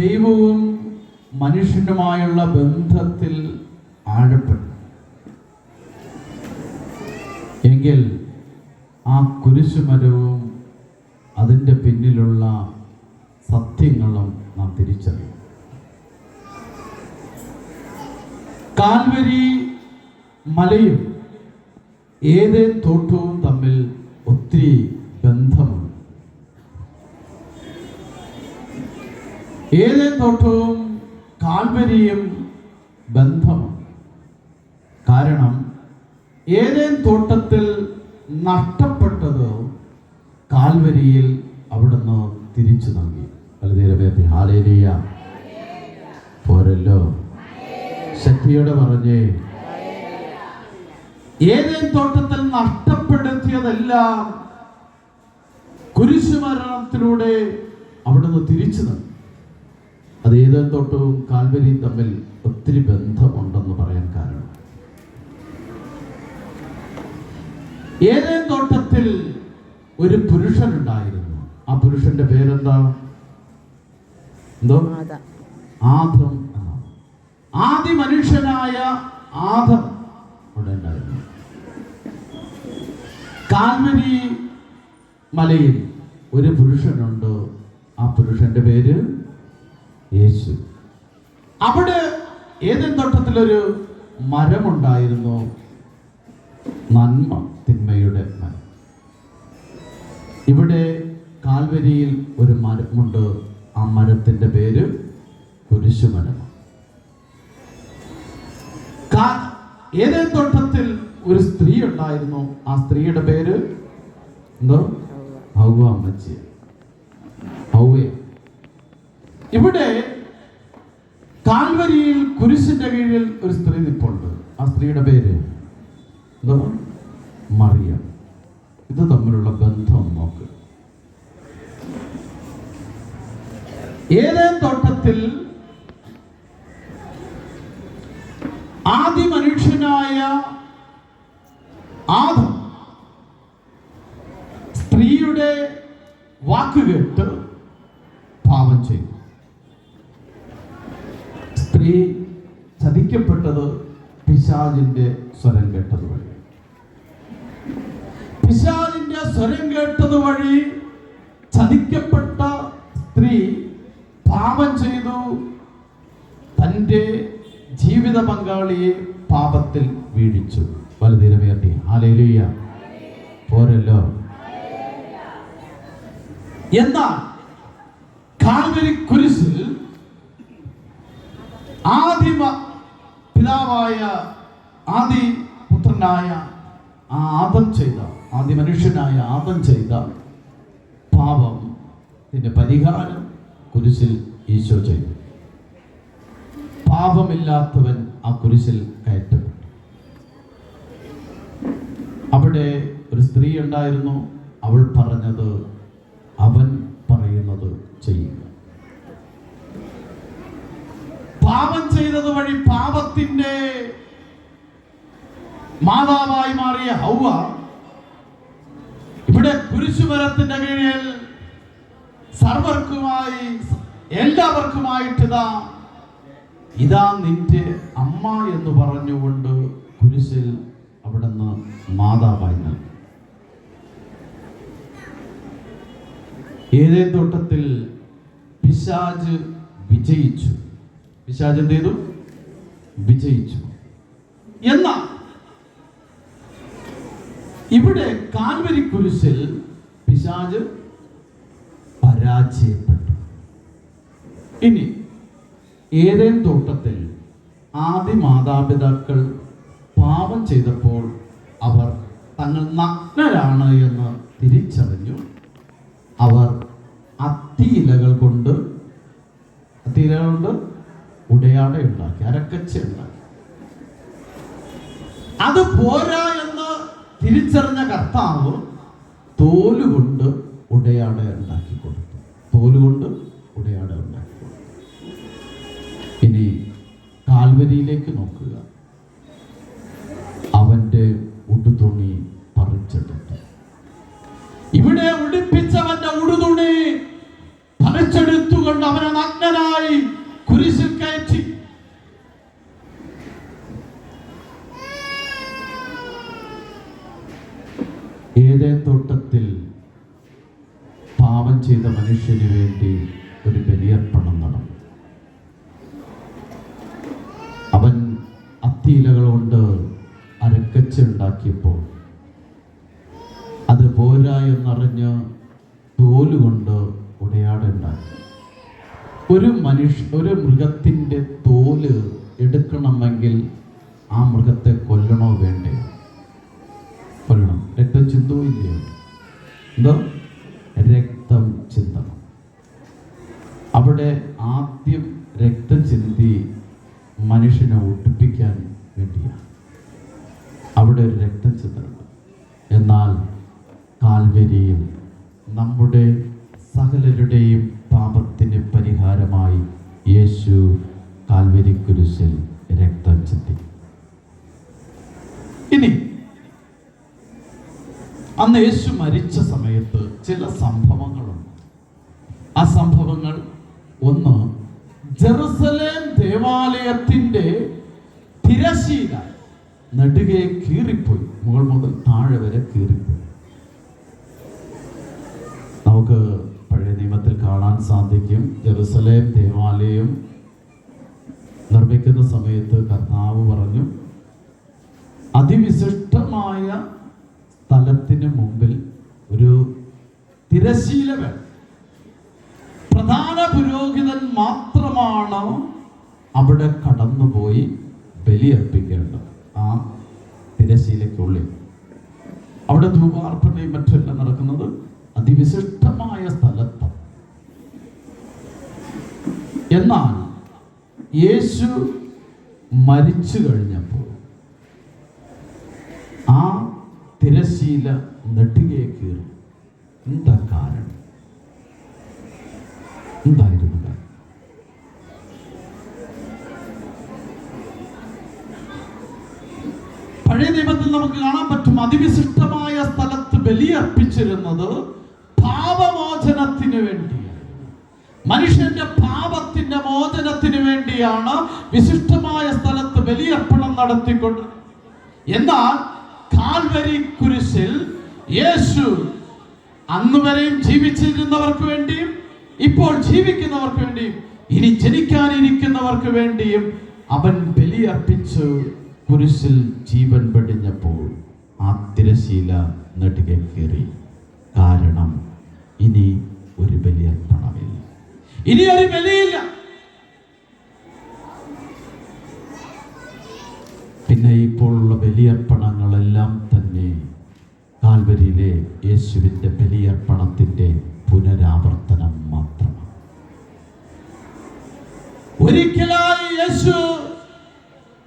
ദൈവവും മനുഷ്യനുമായുള്ള ബന്ധത്തിൽ ആഴപ്പെട്ടു. എങ്കിൽ ആ കുരിശുമരവും അതിന്റെ പിന്നിലുള്ള സത്യങ്ങളും നാം തിരിച്ചറിയും. കാൽവരി മലയും ഏതേ തോട്ടവും ഏതേ തോട്ടവും കാൽവരിയും ബന്ധമാണ് കാരണം ഏതേൻ തോട്ടത്തിൽ നഷ്ടപ്പെട്ടത് കാൽവരിയിൽ അവിടുന്ന് തിരിച്ചു നൽകി. വലുതീരവേത്തി ഹാലേലിയ. പോരല്ലോ. ശക്തിയോടെ പറഞ്ഞേ. ഏതേൻ തോട്ടത്തിൽ നഷ്ടപ്പെടുത്തിയതെല്ലാം കുരിശുമരണത്തിലൂടെ അവിടുന്ന് തിരിച്ചു നൽകി. അത് ഏതോ തോട്ടവും കാൽവരിയും തമ്മിൽ ഒത്തിരി ബന്ധമുണ്ടെന്ന് പറയാൻ കാരണം. ഏതേ തോട്ടത്തിൽ ഒരു പുരുഷൻ ഉണ്ടായിരുന്നു ആ പുരുഷന്റെ പേരെന്താ? എന്തോ? ആദം എന്നാണ്. ആദി മനുഷ്യനായ ആദം അവിടെ ഉണ്ടായിരുന്നു. കാൽവരി മലയിൽ ഒരു പുരുഷനുണ്ട്. ആ പുരുഷന്റെ പേര് യേശു. അവിടെ ഏതൻ തോട്ടത്തിലൊരു മരമുണ്ടായിരുന്നു? നന്മ തിന്മയുടെ മരം. ഇവിടെ കാൽവരിയിൽ ഒരു മരമുണ്ട്. ആ മരത്തിന്റെ പേര് കുരിശുമരമാണ്. കാ- ഏതേ തോട്ടത്തിൽ ഒരു സ്ത്രീ ഉണ്ടായിരുന്നു? ആ സ്ത്രീയുടെ പേര് എന്തോ? ഹൗവ അമ്മച്ചി ഹൗവ ഇവിടെ കാൽവരിയിൽ കുരിശിന്റെ കീഴിൽ ഒരു സ്ത്രീ നിപ്പുണ്ട്. ആ സ്ത്രീയുടെ പേര് മറിയ. ഇത് തമ്മിലുള്ള ബന്ധം നോക്ക്. ഏതേ തോട്ടത്തിൽ ആദ്യ മനുഷ്യനായ ആദം സ്ത്രീയുടെ വാക്കുകേട്ട് പിശാജിന്റെ സ്വരം കേട്ടത് വഴി. പിശാജിന്റെ സ്വരം കേട്ടത് വഴി ചതിക്കപ്പെട്ട സ്ത്രീ പാപം ചെയ്തു. തന്റെ ജീവിത പങ്കാളിയെ പാപത്തിൽ വീഴിച്ചു. വലുതീരമേറി ഹാലേലുയ്യ പോരല്ലോ. എന്നാൽ കാൽവരി കുരിശിൽ ആദിമ പിതാവായ ആദി പുത്രനായ ആ ആദം ചെയ്ത ആദി മനുഷ്യനായ ആദം ചെയ്ത പാപം ഇതിന്റെ പരിഹാരം കുരിശിൽ ഈശോ ചെയ്തു. പാപമില്ലാത്തവൻ ആ കുരിശിൽ കയറ്റപ്പെട്ടു. അവിടെ ഒരു സ്ത്രീ ഉണ്ടായിരുന്നു. അവൾ പറഞ്ഞത് അവൻ പറയുന്നത് ചെയ്യുക പാപം ചെയ്തത് വഴി പാപത്തിന്റെ മാതാവായി മാറിയ ഹൗവ ഇവിടെ കുരിശുമരത്തിന്റെ കീഴിൽ സർവർക്കുമായി എല്ലാവർക്കുമായിട്ട് ഇതാ നിന്റെ അമ്മ എന്ന് പറഞ്ഞുകൊണ്ട് കുരിശിൽ അവിടുന്ന് മാതാവായി നൽകി. ഏതേ തോട്ടത്തിൽ പിശാജ് വിജയിച്ചു. പിശാജ് എന്ത് ചെയ്തു? വിജയിച്ചു. എന്നാൽ ഇവിടെ കാൽവരി കുരിശിൽ പിശാജ് പരാജയപ്പെട്ടു. ഇനി ഏതേൻ തോട്ടത്തിൽ ആദ്യ മാതാപിതാക്കൾ പാപം ചെയ്തപ്പോൾ അവർ തങ്ങൾ നഗ്നരാണ് എന്ന് തിരിച്ചറിഞ്ഞു. അവർ അത്തിയിലകൾ കൊണ്ട് അത്തിയിലകൾ കൊണ്ട് ഉടയാട ഉണ്ടാക്കി അരക്കച്ച ഉണ്ടാക്കി. അത് പോരാ തിരിച്ചറിഞ്ഞ കർത്താവ് തോലുകൊണ്ട് ഉടയാട ഉണ്ടാക്കി കൊടുത്തു. തോലുകൊണ്ട് ഉടയാട ഉണ്ടാക്കി കൊടുത്തു. ഇനി കാൽവരിയിലേക്ക് നോക്കുക. അവന്റെ ഉടുതുണി പറിച്ചെടുത്തു. ഇവിടെ ഉടുപ്പിച്ചവന്റെ ഉടുതുണി പറിച്ചെടുത്തുകൊണ്ട് അവനെ നഗ്നനായി കുരിശിൽ കയറ്റി ഏതേ തോട്ടത്തിൽ പാപം ചെയ്ത മനുഷ്യന് വേണ്ടി ഒരു ബലിയർപ്പണം നടന്നു. അവൻ അത്തിയിലകൾ കൊണ്ട് അരക്കച്ച ഉണ്ടാക്കിയപ്പോൾ അത് പോരാ എന്നറിഞ്ഞ് തോലുകൊണ്ട് ഉടയാടുണ്ടാക്കി ഒരു മനുഷ്യ ഒരു മൃഗത്തിന്റെ തോൽ എടുക്കണമെങ്കിൽ ആ മൃഗത്തെ കൊല്ലണോ വേണ്ടേ? കൊല്ലണം. രക്തം ചിന്തവും ഇല്ലയോ? എന്തോ രക്തം ചിന്തണം അവിടെ ആദ്യം രക്തം ചിന്തി മനുഷ്യനെ ഒട്ടിപ്പിക്കാൻ വേണ്ടിയാണ്. അവിടെ ഒരു രക്തം ചിന്തനുണ്ട് എന്നാൽ കാൽവരിയിൽ നമ്മുടെ സകലരുടെയും പാപത്തിന് പരിഹാരമായി യേശു കാൽവരി കുരിശിൽ രക്തം ചിന്തി ഇനി അന്ന് യേശു മരിച്ച സമയത്ത് ചില സംഭവങ്ങളുണ്ട്. ആ സംഭവങ്ങൾ ഒന്ന് ജെറുസലേം ദേവാലയത്തിന്റെ തിരശീല നടുകെ കീറിപ്പോയി. മുകൾ മുതൽ താഴെ വരെ കീറിപ്പോയി. നമുക്ക് പഴയ നിയമത്തിൽ കാണാൻ സാധിക്കും ജെറുസലേം ദേവാലയം നിർമ്മിക്കുന്ന സമയത്ത് കർത്താവ് പറഞ്ഞു അതിവിശിഷ്ടമായ സ്ഥലത്തിന് മുമ്പിൽ ഒരു തിരശീല വേണം. പ്രധാന പുരോഹിതൻ മാത്രമാണ് അവിടെ കടന്നുപോയി ബലിയർപ്പിക്കേണ്ടത്. ആ തിരശീലയ്ക്കുള്ളിൽ അവിടെ ധൂപാർപ്പണയും മറ്റെല്ലാം നടക്കുന്നത് അതിവിശിഷ്ടമായ സ്ഥലത്ത് എന്നാൽ യേശു മരിച്ചു കഴിഞ്ഞപ്പോൾ ആ തിരശീല നെട്ടുകയെ കീറി. എന്താ കാരണം? കാരണം പഴയ നിയമത്തിൽ നമുക്ക് കാണാൻ പറ്റും അതിവിശിഷ്ടമായ സ്ഥലത്ത് ബലിയർപ്പിച്ചിരുന്നത് പാപമോചനത്തിന് വേണ്ടിയാണ്. മനുഷ്യന്റെ പാപത്തിന്റെ മോചനത്തിന് വേണ്ടിയാണ് വിശിഷ്ടമായ സ്ഥലത്ത് ബലിയർപ്പണം നടത്തിക്കൊണ്ട് എന്നാൽ കാൽവരി കുരിശിൽ യേശു അന്നുവരെയും ജീവിച്ചിരുന്നവർക്ക് വേണ്ടിയും ഇപ്പോൾ ജീവിക്കുന്നവർക്ക് വേണ്ടിയും ഇനി ജനിക്കാനിരിക്കുന്നവർക്ക് വേണ്ടിയും അവൻ ബലിയർപ്പിച്ചു കുരിശിൽ ജീവൻ വെടിഞ്ഞപ്പോൾ ആ തിരശീല നെടുകെ കയറി കാരണം ഇനി ഒരു ബലിയർപ്പണമില്ല. ഇനി ഒരു ബലിയില്ല. പിന്നെ ഇപ്പോഴുള്ള ബലിയർപ്പണങ്ങളെല്ലാം തന്നെ കാൽവരിയിലെ യേശുവിന്റെ ബലിയർപ്പണത്തിന്റെ പുനരാവർത്തനം മാത്രമാണ്. ഒരിക്കലായി യേശു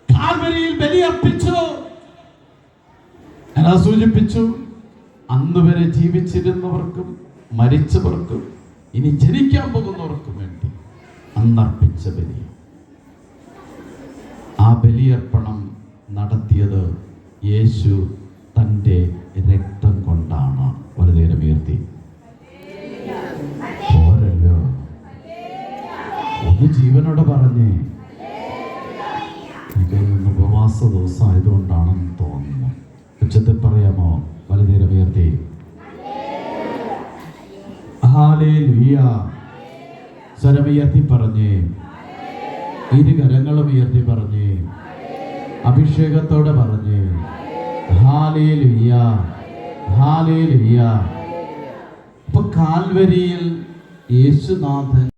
കാൽവരിയിൽ ബലിയർപ്പിച്ചു. ഞാൻ സൂചിപ്പിച്ചു അന്ന് വരെ ജീവിച്ചിരുന്നവർക്കും മരിച്ചവർക്കും ഇനി ജനിക്കാൻ പോകുന്നവർക്കും വേണ്ടി അന്നർപ്പിച്ച ബലി. ആ ബലിയർപ്പണം നടത്തിയത് യേശു തന്റെ രക്തം ജീവനോടെ പറഞ്ഞേ. എനിക്ക് ഉപവാസ ദിവസം ആയതുകൊണ്ടാണെന്ന് തോന്നുന്നു. ഉച്ചത്തിൽ പറയാമോ? വലുതേരം ഉയർത്തി. സ്വരമുയർത്തി പറഞ്ഞേ. ഇരു കരങ്ങളും ഉയർത്തി പറഞ്ഞേ. അഭിഷേകത്തോടെ പറഞ്ഞേ. ഹാലേ ലുയ്യ ഹാലേ ലുയ്യ അപ്പൊ കാൽവരിയിൽ യേശുനാഥൻ